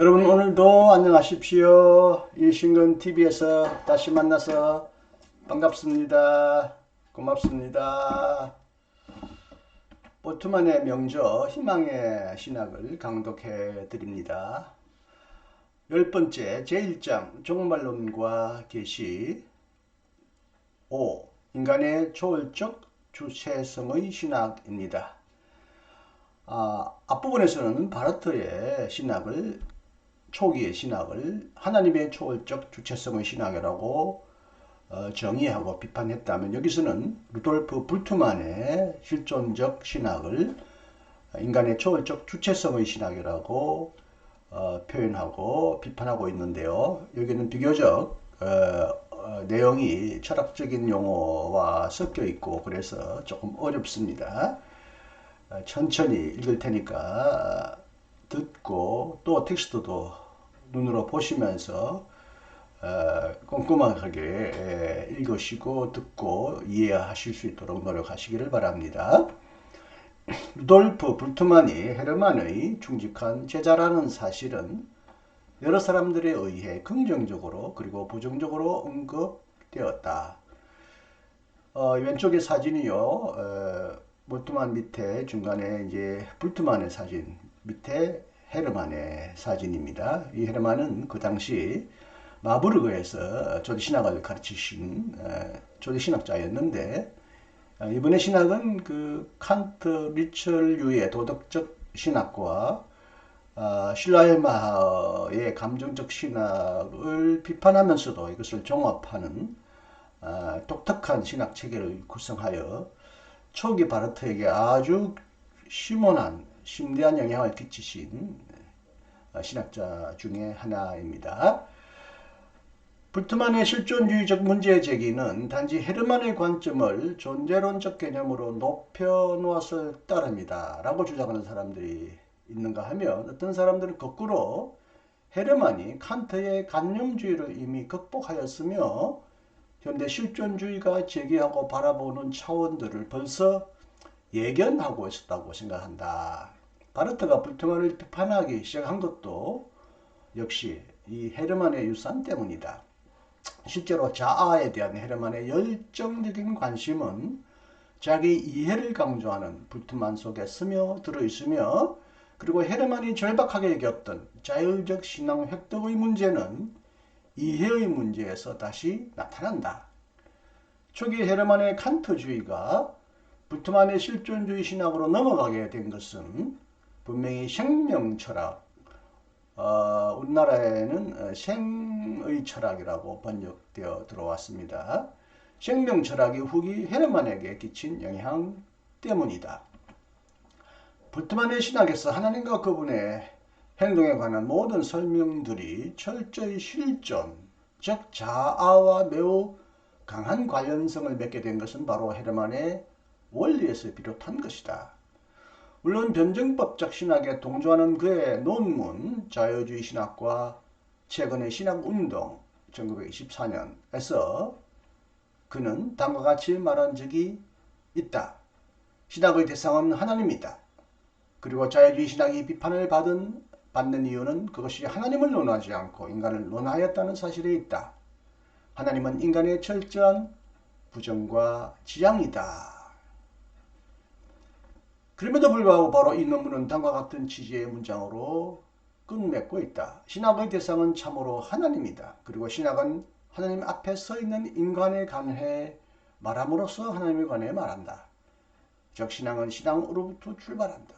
여러분 오늘도 안녕하십시오. 일신근 TV에서 다시 만나서 반갑습니다. 고맙습니다. 보트만의 명저 희망의 신학을 강독해 드립니다. 열 번째 제1장 종말론과 계시 5. 인간의 초월적 주체성의 신학입니다. 아, 앞부분에서는 바르트의 신학을 초기의 신학을 하나님의 초월적 주체성의 신학이라고 어, 정의하고 비판했다면 여기서는 루돌프 불트만의 실존적 신학을 인간의 초월적 주체성의 신학이라고 어, 표현하고 비판하고 있는데요. 여기는 비교적 어, 어, 내용이 철학적인 용어와 섞여 있고 그래서 조금 어렵습니다. 어, 천천히 읽을 테니까 듣고 또 텍스트도 눈으로 보시면서 어, 꼼꼼하게 에, 읽으시고 듣고 이해하실 수 있도록 노력하시기를 바랍니다. 루돌프 불트만이 헤르만의 충직한 제자라는 사실은 여러 사람들에 의해 긍정적으로 그리고 부정적으로 언급되었다. 어, 왼쪽의 사진이요. 어, 볼트만 밑에 중간에 이제 불트만의 사진 밑에 헤르만의 사진입니다. 이 헤르만은 그 당시 마부르그에서 조지 신학을 가르치신 조지 신학자였는데 어, 이번에 신학은 그 칸트 리철류의 도덕적 신학과 어, 실라엘마의 감정적 신학을 비판하면서도 이것을 종합하는 어, 독특한 신학 체계를 구성하여 초기 바르트에게 아주 심원한 심대한 영향을 끼치신 신학자 중의 하나입니다. 불트만의 실존주의적 문제 제기는 단지 헤르만의 관점을 존재론적 개념으로 높여놓았을 따름이다 라고 주장하는 사람들이 있는가 하면 어떤 사람들은 거꾸로 헤르만이 칸트의 관념주의를 이미 극복하였으며 현대 실존주의가 제기하고 바라보는 차원들을 벌써 예견하고 있었다고 생각한다. 바르트가 불트만을 비판하기 시작한 것도 역시 이 헤르만의 유산 때문이다. 실제로 자아에 대한 헤르만의 열정적인 관심은 자기 이해를 강조하는 불트만 속에 스며들어 있으며 그리고 헤르만이 절박하게 여겼던 자율적 신앙 획득의 문제는 이해의 문제에서 다시 나타난다. 초기 헤르만의 칸트주의가 불트만의 실존주의 신학으로 넘어가게 된 것은 분명히 생명 철학, 어, 우리나라에는 생의 철학이라고 번역되어 들어왔습니다. 생명 철학이 후기 헤르만에게 끼친 영향 때문이다. 불트만의 신학에서 하나님과 그분의 행동에 관한 모든 설명들이 철저히 실존, 즉 자아와 매우 강한 관련성을 맺게 된 것은 바로 헤르만의 원리에서 비롯한 것이다. 물론 변증법적 신학에 동조하는 그의 논문 자유주의 신학과 최근의 신학운동 1924년에서 그는 다음과 같이 말한 적이 있다. 신학의 대상은 하나님이다. 그리고 자유주의 신학이 비판을 받은 받는 이유는 그것이 하나님을 논하지 않고 인간을 논하였다는 사실에 있다. 하나님은 인간의 철저한 부정과 지향이다. 그럼에도 불구하고 바로 이 논문은 다음과 같은 취지의 문장으로 끝맺고 있다. 신학의 대상은 참으로 하나님이다. 그리고 신학은 하나님 앞에 서 있는 인간에 관해 말함으로써 하나님에 관해 말한다. 즉 신앙은 신앙으로부터 출발한다.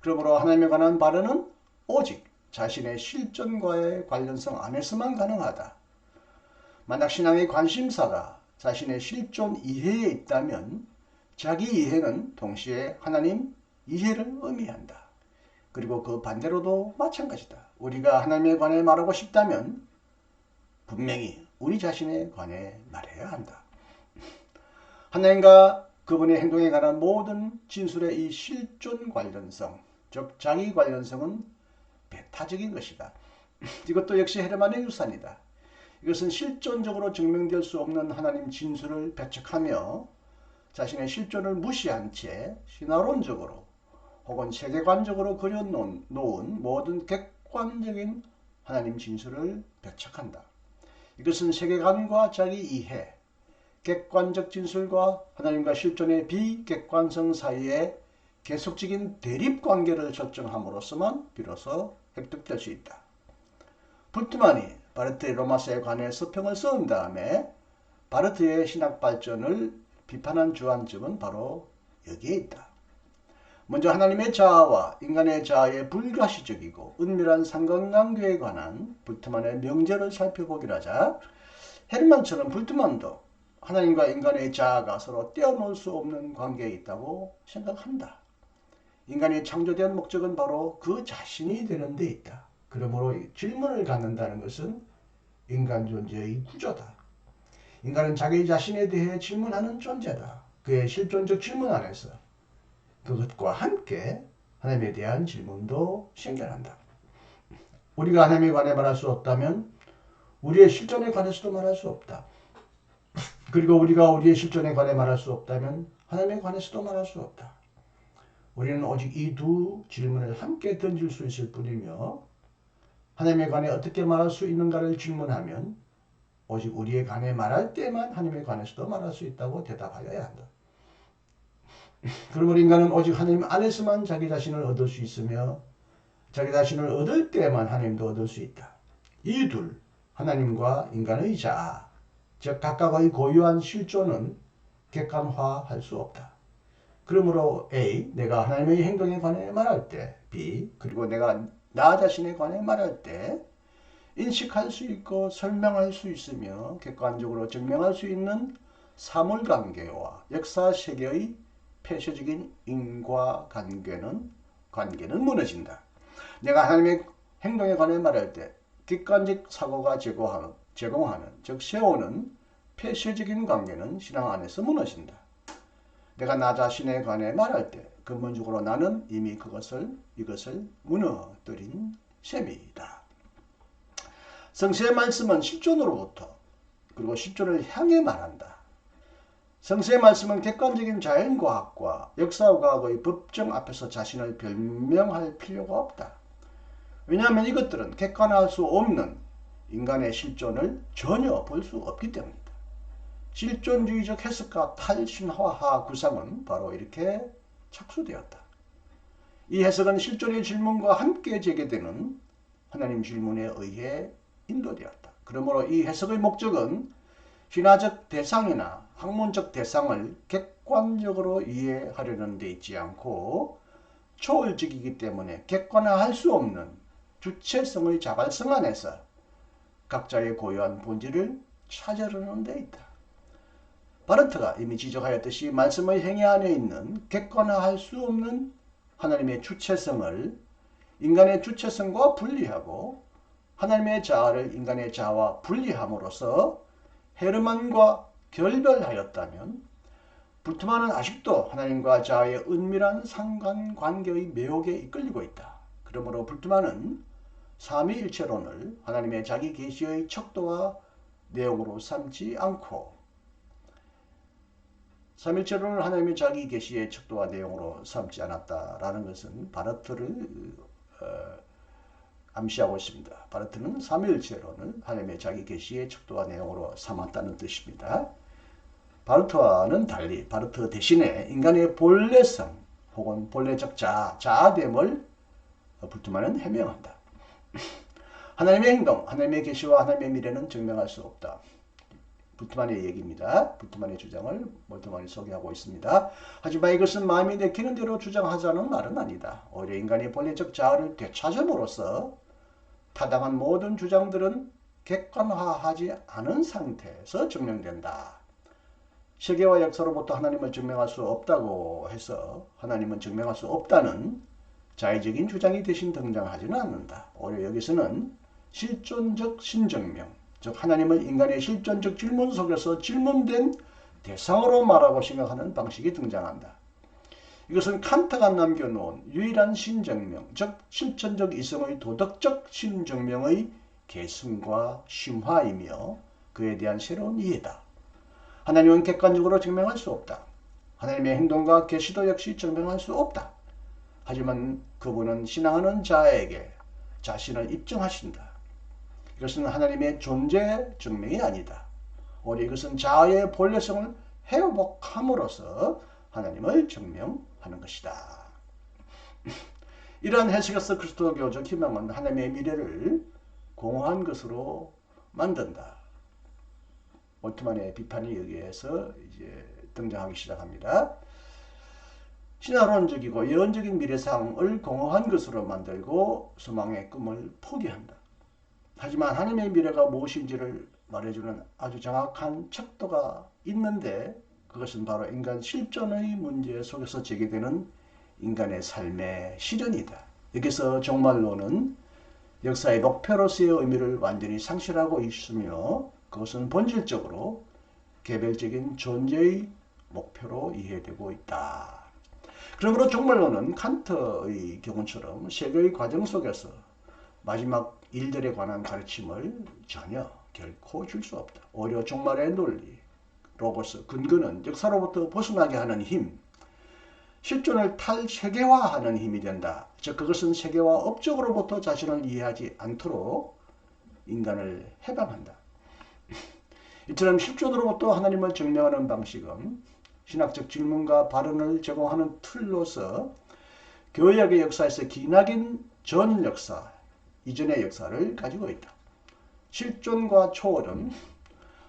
그러므로 하나님에 관한 발언은 오직 자신의 실존과의 관련성 안에서만 가능하다. 만약 신앙의 관심사가 자신의 실존 이해에 있다면 자기 이해는 동시에 하나님 이해를 의미한다. 그리고 그 반대로도 마찬가지다. 우리가 하나님에 관해 말하고 싶다면 분명히 우리 자신에 관해 말해야 한다. 하나님과 그분의 행동에 관한 모든 진술의 이 실존 관련성, 즉 자기 관련성은 배타적인 것이다. 이것도 역시 헤르만의 유산이다. 이것은 실존적으로 증명될 수 없는 하나님 진술을 배척하며 자신의 실존을 무시한 채 신화론적으로 혹은 세계관적으로 그려놓은 모든 객관적인 하나님 진술을 배척한다. 이것은 세계관과 자기 이해, 객관적 진술과 하나님과 실존의 비객관성 사이에 계속적인 대립 관계를 설정함으로써만 비로소 획득될 수 있다. 불트만이 바르트의 로마서에 관해 서평을 쓴 다음에 바르트의 신학 발전을 비판한 주안점은 바로 여기에 있다. 먼저 하나님의 자아와 인간의 자아의 불가시적이고 은밀한 상관관계에 관한 불트만의 명제를 살펴보기로 하자 헤르만처럼 불트만도 하나님과 인간의 자아가 서로 떼어놓을 수 없는 관계에 있다고 생각한다. 인간이 창조된 목적은 바로 그 자신이 되는 데 있다. 그러므로 질문을 갖는다는 것은 인간 존재의 구조다. 인간은 자기 자신에 대해 질문하는 존재다. 그의 실존적 질문 안에서 그것과 함께 하나님에 대한 질문도 생겨난다. 우리가 하나님에 관해 말할 수 없다면 우리의 실존에 관해서도 말할 수 없다. 그리고 우리가 우리의 실존에 관해 말할 수 없다면 하나님에 관해서도 말할 수 없다. 우리는 오직 이 두 질문을 함께 던질 수 있을 뿐이며 하나님에 관해 어떻게 말할 수 있는가를 질문하면 오직 우리에 관해 말할 때만 하나님에 관해서도 말할 수 있다고 대답하여야 한다. 그러므로 인간은 오직 하나님 안에서만 자기 자신을 얻을 수 있으며 자기 자신을 얻을 때만 하나님도 얻을 수 있다. 이 둘, 하나님과 인간의 자아, 즉 각각의 고유한 실존은 객관화할 수 없다. 그러므로 A, 내가 하나님의 행동에 관해 말할 때 B, 그리고 내가 나 자신에 관해 말할 때 인식할 수 있고 설명할 수 있으며 객관적으로 증명할 수 있는 사물관계와 역사 세계의 폐쇄적인 인과관계는 관계는 무너진다. 내가 하나님의 행동에 관해 말할 때 객관적 사고가 제공하는, 제공하는 즉 세우는 폐쇄적인 관계는 신앙 안에서 무너진다. 내가 나 자신에 관해 말할 때 근본적으로 나는 이미 그것을 이것을 무너뜨린 셈이다. 성세의 말씀은 실존으로부터 그리고 실존을 향해 말한다. 성세의 말씀은 객관적인 자연과학과 역사과학의 법정 앞에서 자신을 변명할 필요가 없다. 왜냐하면 이것들은 객관화할 수 없는 인간의 실존을 전혀 볼 수 없기 때문이다. 실존주의적 해석과 탈신화화 구상은 바로 이렇게 착수되었다. 이 해석은 실존의 질문과 함께 제기되는 하나님 질문에 의해 인도되었다. 그러므로 이 해석의 목적은 신화적 대상이나 학문적 대상을 객관적으로 이해하려는 데 있지 않고 초월적이기 때문에 객관화할 수 없는 주체성의 자발성 안에서 각자의 고유한 본질을 찾으려는 데 있다. 바르트가 이미 지적하였듯이 말씀의 행위 안에 있는 객관화할 수 없는 하나님의 주체성을 인간의 주체성과 분리하고 하나님의 자아를 인간의 자아와 분리함으로써 헤르만과 결별하였다면 불트만은 아직도 하나님과 자아의 은밀한 상관관계의 매혹에 이끌리고 있다. 그러므로 불트만은 삼위일체론을 하나님의 자기 계시의 척도와 내용으로 삼지 않고 삼일체론을 하나님의 자기 계시의 척도와 내용으로 삼지 않았다라는 것은 바르트를 어, 암시하고 있습니다. 바르트는 삼일체론을 하나님의 자기 계시의 척도와 내용으로 삼았다는 뜻입니다. 바르트와는 달리 바르트 대신에 인간의 본래성 혹은 본래적 자아, 자아됨을 불투만은 해명한다. 하나님의 행동, 하나님의 계시와 하나님의 미래는 증명할 수 없다. 불트만의 얘기입니다. 불트만의 주장을 몰트만이 소개하고 있습니다. 하지만 이것은 마음이 내키는 대로 주장하자는 말은 아니다. 오히려 인간의 본래적 자아를 되찾음으로써 타당한 모든 주장들은 객관화하지 않은 상태에서 증명된다. 세계와 역사로부터 하나님을 증명할 수 없다고 해서 하나님은 증명할 수 없다는 자의적인 주장이 대신 등장하지는 않는다. 오히려 여기서는 실존적 신증명, 즉 하나님을 인간의 실존적 질문 속에서 질문된 대상으로 말하고 생각하는 방식이 등장한다. 이것은 칸트가 남겨놓은 유일한 신증명, 즉 실천적 이성의 도덕적 신증명의 계승과 심화이며 그에 대한 새로운 이해다. 하나님은 객관적으로 증명할 수 없다. 하나님의 행동과 계시도 역시 증명할 수 없다. 하지만 그분은 신앙하는 자에게 자신을 입증하신다. 이것은 하나님의 존재 증명이 아니다. 오히려 이것은 자아의 본래성을 회복함으로써 하나님을 증명하는 것이다. 이러한 해석에서 그리스도교적 희망은 하나님의 미래를 공허한 것으로 만든다. 올트만의 비판이 여기에서 이제 등장하기 시작합니다. 신화론적이고 예언적인 미래상을 공허한 것으로 만들고 소망의 꿈을 포기한다. 하지만 하나님의 미래가 무엇인지를 말해주는 아주 정확한 척도가 있는데 그것은 바로 인간 실존의 문제 속에서 제기되는 인간의 삶의 실현이다. 여기서 정말로는 역사의 목표로서의 의미를 완전히 상실하고 있으며 그것은 본질적으로 개별적인 존재의 목표로 이해되고 있다. 그러므로 종말론은 칸트의 경우처럼 세계의 과정 속에서 마지막 일들에 관한 가르침을 전혀 결코 줄 수 없다. 오히려 종말의 논리, 로고스, 근거는 역사로부터 벗어나게 하는 힘, 실존을 탈세계화하는 힘이 된다. 즉 그것은 세계화 업적으로부터 자신을 이해하지 않도록 인간을 해방한다. 이처럼 실존으로부터 하나님을 증명하는 방식은 신학적 질문과 발언을 제공하는 틀로서 교역의 역사에서 기나긴 전 역사, 이전의 역사를 가지고 있다. 실존과 초월은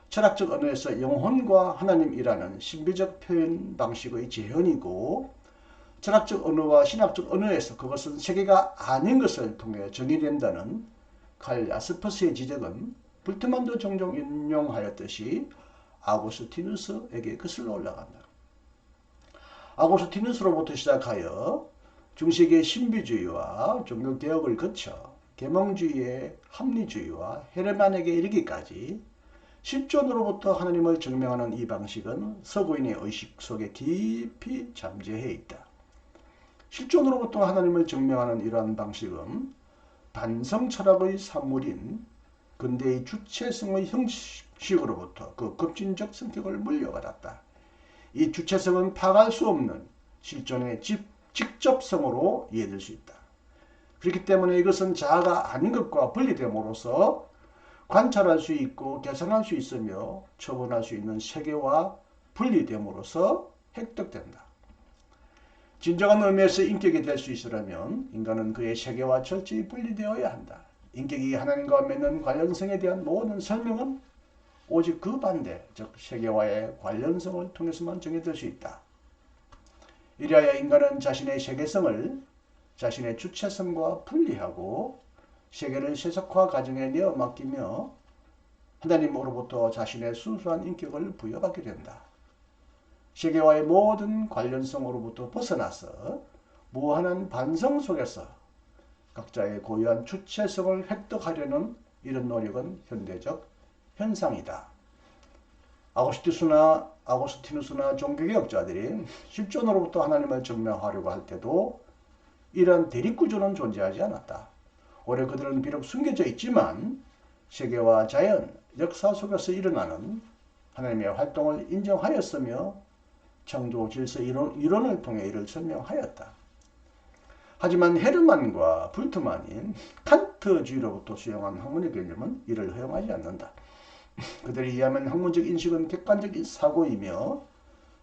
철학적 언어에서 영혼과 하나님이라는 신비적 표현 방식의 재현이고 철학적 언어와 신학적 언어에서 그것은 세계가 아닌 것을 통해 정의된다는 칼 야스퍼스의 지적은 불트만도 종종 인용하였듯이 아고스티누스에게 거슬러 올라간다. 아고스티누스로부터 시작하여 중세기의 신비주의와 종교개혁을 거쳐 계몽주의의 합리주의와 헤르만에게 이르기까지 실존으로부터 하나님을 증명하는 이 방식은 서구인의 의식 속에 깊이 잠재해 있다. 실존으로부터 하나님을 증명하는 이러한 방식은 반성 철학의 산물인 근대의 주체성의 형식으로부터 그 급진적 성격을 물려받았다. 이 주체성은 파갈 수 없는 실존의 직접성으로 이해될 수 있다. 그렇기 때문에 이것은 자아가 아닌 것과 분리됨으로써 관찰할 수 있고 계산할 수 있으며 처분할 수 있는 세계와 분리됨으로써 획득된다. 진정한 의미에서 인격이 될 수 있으려면 인간은 그의 세계와 철저히 분리되어야 한다. 인격이 하나님과 맺는 관련성에 대한 모든 설명은 오직 그 반대, 즉 세계와의 관련성을 통해서만 정해질 수 있다. 이리하여 인간은 자신의 세계성을 자신의 주체성과 분리하고 세계를 세속화 과정에 내어 맡기며 하나님으로부터 자신의 순수한 인격을 부여받게 된다. 세계와의 모든 관련성으로부터 벗어나서 무한한 반성 속에서 각자의 고유한 주체성을 획득하려는 이런 노력은 현대적 현상이다. 아고스티스나 아고스티누스나 종교개혁자들이 실존으로부터 하나님을 증명하려고 할 때도 이런 대립구조는 존재하지 않았다. 오히려 그들은 비록 숨겨져 있지만 세계와 자연, 역사 속에서 일어나는 하나님의 활동을 인정하였으며 창조 질서 이론, 이론을 통해 이를 설명하였다. 하지만 헤르만과 불트만인 칸트주의로부터 수용한 학문의 개념은 이를 허용하지 않는다. 그들이 의하면 학문적 인식은 객관적 사고이며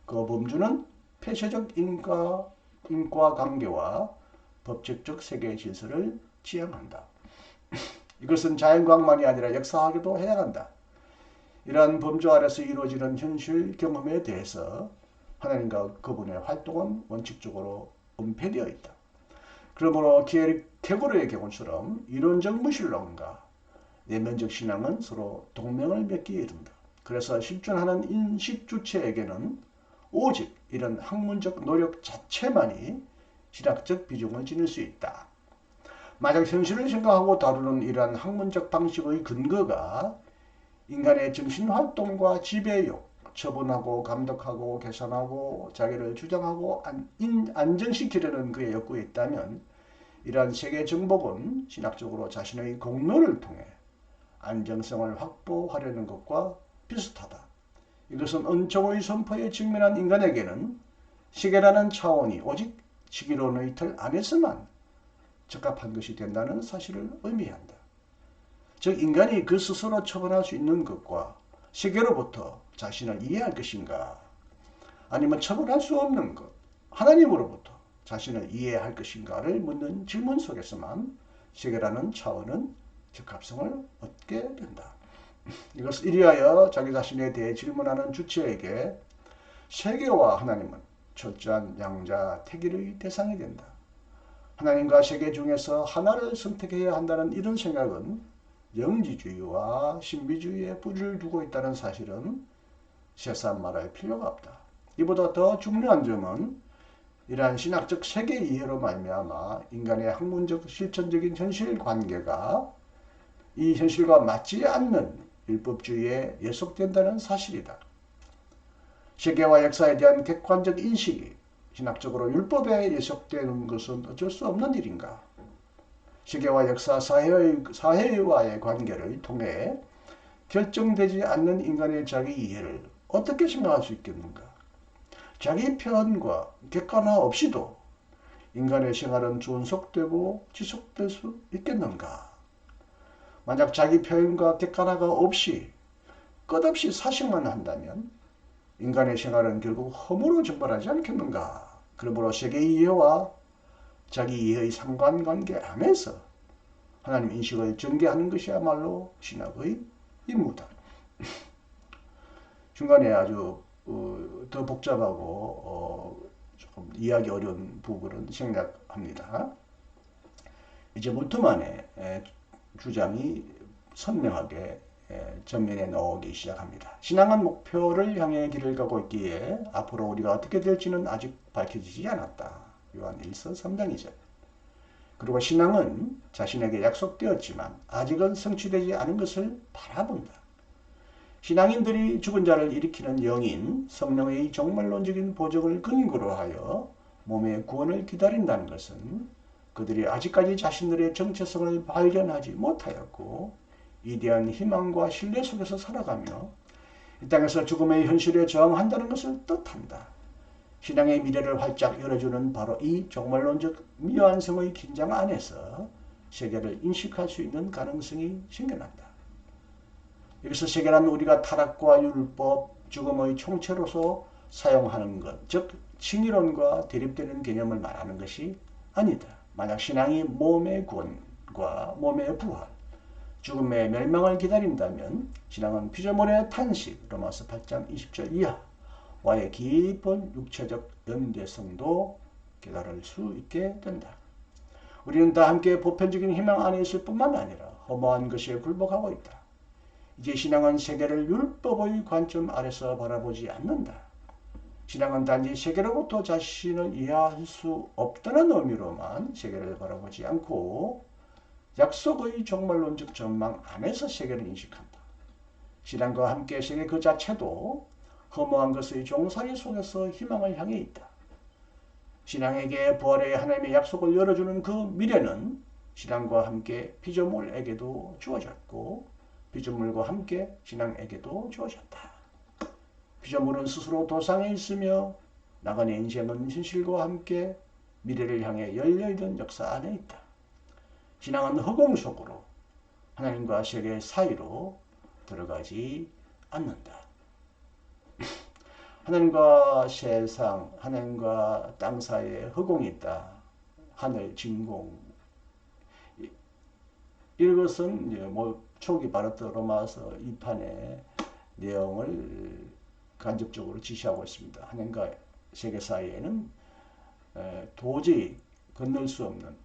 그 범주는 폐쇄적 인과, 인과관계와 법칙적 세계의 질서를 지향한다. 이것은 자연과학만이 아니라 역사학에도 해당한다. 이러한 범주 아래서 이루어지는 현실 경험에 대해서 하나님과 그분의 활동은 원칙적으로 은폐되어 있다. 그러므로 기에릭 테고르의 경우처럼 이론적 무신론과 내면적 신앙은 서로 동맹을 맺기에 이른다. 그래서 실존하는 인식 주체에게는 오직 이런 학문적 노력 자체만이 신학적 비중을 지닐 수 있다. 만약 현실을 생각하고 다루는 이러한 학문적 방식의 근거가 인간의 정신활동과 지배욕, 처분하고 감독하고 개선하고 자기를 주장하고 안, 인, 안정시키려는 그의 욕구에 있다면 이러한 세계 정복은 신학적으로 자신의 공로를 통해 안정성을 확보하려는 것과 비슷하다. 이것은 은총의 선포에 직면한 인간에게는 세계라는 차원이 오직 시기론의 틀 안에서만 적합한 것이 된다는 사실을 의미한다. 즉 인간이 그 스스로 처분할 수 있는 것과 세계로부터 자신을 이해할 것인가 아니면 처분할 수 없는 것 하나님으로부터 자신을 이해할 것인가를 묻는 질문 속에서만 세계라는 차원은 적합성을 얻게 된다. 이것을 이리하여 자기 자신에 대해 질문하는 주체에게 세계와 하나님은 철저한 양자 태길의 대상이 된다. 하나님과 세계 중에서 하나를 선택해야 한다는 이런 생각은 영지주의와 신비주의에 뿌리를 두고 있다는 사실은 세상 말할 필요가 없다. 이보다 더 중요한 점은 이러한 신학적 세계 이해로 말미암아 인간의 학문적 실천적인 현실 관계가 이 현실과 맞지 않는 율법주의에 예속된다는 사실이다. 세계와 역사에 대한 객관적 인식이 신학적으로 율법에 예속되는 것은 어쩔 수 없는 일인가? 세계와 역사, 사회의, 사회와의 관계를 통해 결정되지 않는 인간의 자기 이해를 어떻게 생각할 수 있겠는가? 자기 편과 객관화 없이도 인간의 생활은 존속되고 지속될 수 있겠는가? 만약 자기 표현과 객관화가 없이 끝없이 사실만 한다면 인간의 생활은 결국 허무로 증발하지 않겠는가? 그러므로 세계 이해와 자기 이해의 상관관계 안에서 하나님 인식을 전개하는 것이야말로 신학의 임무다. 중간에 아주 어, 더 복잡하고 어, 조금 이해하기 어려운 부분은 생략합니다. 이제 물투만의 주장이 선명하게 전면에 나오기 시작합니다. 신앙은 목표를 향해 길을 가고 있기에 앞으로 우리가 어떻게 될지는 아직 밝혀지지 않았다. 요한 1서 3장 2절. 그리고 신앙은 자신에게 약속되었지만 아직은 성취되지 않은 것을 바라본다. 신앙인들이 죽은 자를 일으키는 영인 성령의 정말론적인 보적을 근거로 하여 몸의 구원을 기다린다는 것은 그들이 아직까지 자신들의 정체성을 발견하지 못하였고 이 대한 희망과 신뢰 속에서 살아가며 이 땅에서 죽음의 현실에 저항한다는 것을 뜻한다. 신앙의 미래를 활짝 열어주는 바로 이 종말론적 미완성의 긴장 안에서 세계를 인식할 수 있는 가능성이 생겨난다. 여기서 세계란 우리가 타락과 율법, 죽음의 총체로서 사용하는 것, 즉 칭의론과 대립되는 개념을 말하는 것이 아니다. 만약 신앙이 몸의 구원과 몸의 부활, 죽음의 멸망을 기다린다면 신앙은 피조물의 탄식, 로마서 8장 20절 이하와의 깊은 육체적 연대성도 깨달을 수 있게 된다. 우리는 다 함께 보편적인 희망 안에 있을 뿐만 아니라 허무한 것에 굴복하고 있다. 이제 신앙은 세계를 율법의 관점 아래서 바라보지 않는다. 신앙은 단지 세계로부터 자신을 이해할 수 없다는 의미로만 세계를 바라보지 않고 약속의 종말론적 전망 안에서 세계를 인식한다. 신앙과 함께 세계 그 자체도 허무한 것의 종살이 속에서 희망을 향해 있다. 신앙에게 부활의 하나님의 약속을 열어주는 그 미래는 신앙과 함께 피조물에게도 주어졌고 피조물과 함께 신앙에게도 주어졌다. 피조물은 스스로 도상에 있으며 나간의 인생은 현실과 함께 미래를 향해 열려있는 역사 안에 있다. 신앙은 허공 속으로 하나님과 세계 사이로 들어가지 않는다. 하나님과 세상, 하나님과 땅 사이에 허공이 있다. 하늘, 진공. 이것은 이제 뭐 초기 바르트 로마서 2판의 내용을 간접적으로 지시하고 있습니다. 하나님과 세계 사이에는 도저히 건널 수 없는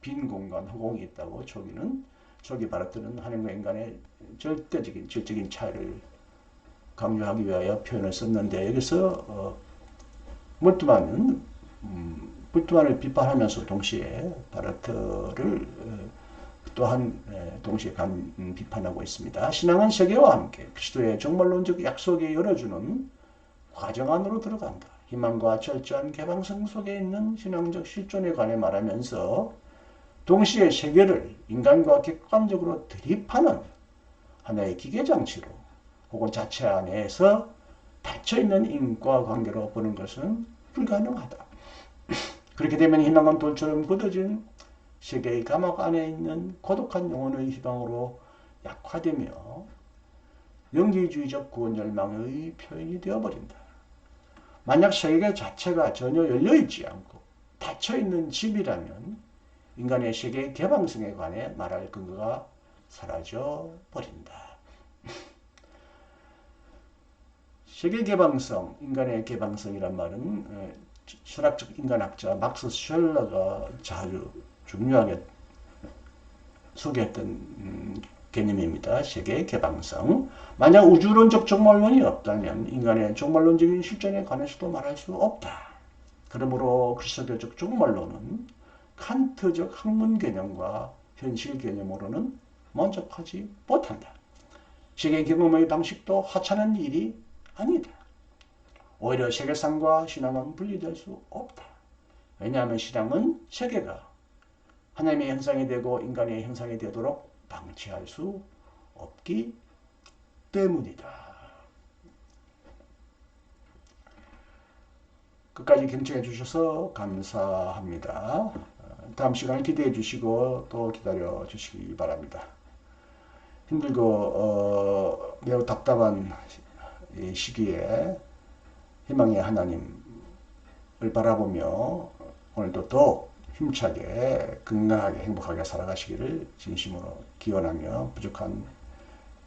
빈 공간, 허공이 있다고 초기는 초기 바르트는 하나님과 인간의 절대적인 질적인 차이를 강조하기 위하여 표현을 썼는데 여기서 어, 물두만은 음, 물두만을 비판하면서 동시에 바르트를 어, 또한 동시에 간, 음, 비판하고 있습니다. 신앙은 세계와 함께 그리스도의 정말론적 약속에 열어주는 과정 안으로 들어간다. 희망과 철저한 개방성 속에 있는 신앙적 실존에 관해 말하면서 동시에 세계를 인간과 객관적으로 대립하는 하나의 기계장치로 혹은 자체 안에서 닫혀있는 인과 관계로 보는 것은 불가능하다. 그렇게 되면 희망은 돌처럼 굳어진 세계의 감옥 안에 있는 고독한 영혼의 희망으로 약화되며 영지주의적 구원 열망의 표현이 되어버린다. 만약 세계 자체가 전혀 열려있지 않고 닫혀있는 집이라면 인간의 세계 개방성에 관해 말할 근거가 사라져 버린다. 세계 개방성, 인간의 개방성이란 말은 에, 철학적 인간학자 막스 셜러가 자주 중요하게 소개했던 음, 개념입니다. 세계 개방성. 만약 우주론적 종말론이 없다면 인간의 종말론적인 실존에 관해서도 말할 수 없다. 그러므로 그리스도교적 종말론은 칸트적 학문 개념과 현실 개념으로는 만족하지 못한다. 세계 경험의 방식도 하찮은 일이 아니다. 오히려 세계상과 신앙은 분리될 수 없다. 왜냐하면 신앙은 세계가 하나님의 형상이 되고 인간의 형상이 되도록 방치할 수 없기 때문이다. 끝까지 경청해 주셔서 감사합니다. 다음 시간 기대해 주시고 또 기다려 주시기 바랍니다. 힘들고 어, 매우 답답한 이 시기에 희망의 하나님을 바라보며 오늘도 더욱 힘차게 건강하게 행복하게 살아가시기를 진심으로 기원하며 부족한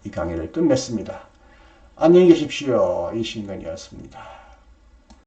이 강의를 끝맺습니다. 안녕히 계십시오. 이신근이었습니다.